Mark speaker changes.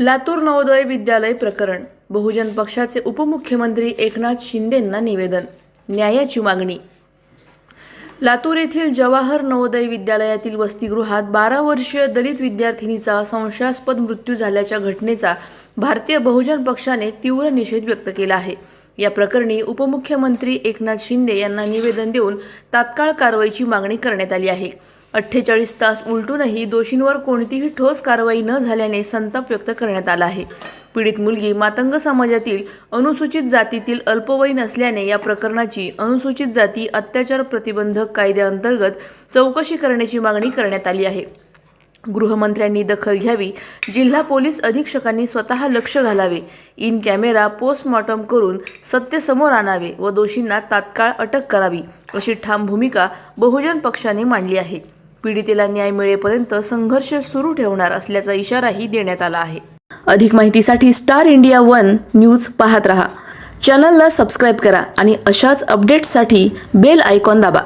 Speaker 1: लातूर नवोदय विद्यालय प्रकरण. बहुजन पक्षाचे उपमुख्यमंत्री एकनाथ शिंदेंना निवेदन. न्यायाची मागणी. लातूर येथील जवाहर नवोदय विद्यालयातील वसतिगृहात बारा वर्षीय दलित विद्यार्थिनीचा संशयास्पद मृत्यू झाल्याच्या घटनेचा भारतीय बहुजन पक्षाने तीव्र निषेध व्यक्त केला आहे. या प्रकरणी उपमुख्यमंत्री एकनाथ शिंदे यांना निवेदन देऊन तात्काळ कारवाईची मागणी करण्यात आली आहे. अठ्ठेचाळीस तास उलटूनही दोषींवर कोणतीही ठोस कारवाई न झाल्याने संताप व्यक्त करण्यात आला आहे. पीडित मुलगी मातंग समाजातील अनुसूचित जातीतील अल्पवयीन असल्याने या प्रकरणाची अनुसूचित जाती अत्याचार प्रतिबंधक कायद्याअंतर्गत चौकशी करण्याची मागणी करण्यात आली आहे. गृहमंत्र्यांनी दखल घ्यावी जिल्हा पोलीस अधीक्षकांनी स्वतः लक्ष घालावे इन कॅमेरा पोस्टमॉर्टम करून सत्य समोर आणावे व दोषींना तात्काळ अटक करावी अशी ठाम भूमिका बहुजन पक्षाने मांडली आहे. पीडितेला न्याय मिळेपर्यंत संघर्ष सुरू ठेवणार असल्याचा इशाराही देण्यात आला आहे. अधिक माहितीसाठी स्टार इंडिया वन न्यूज पाहत रहा. चॅनलला सबस्क्राईब करा आणि अशाच अपडेट्ससाठी बेल आयकॉन दाबा.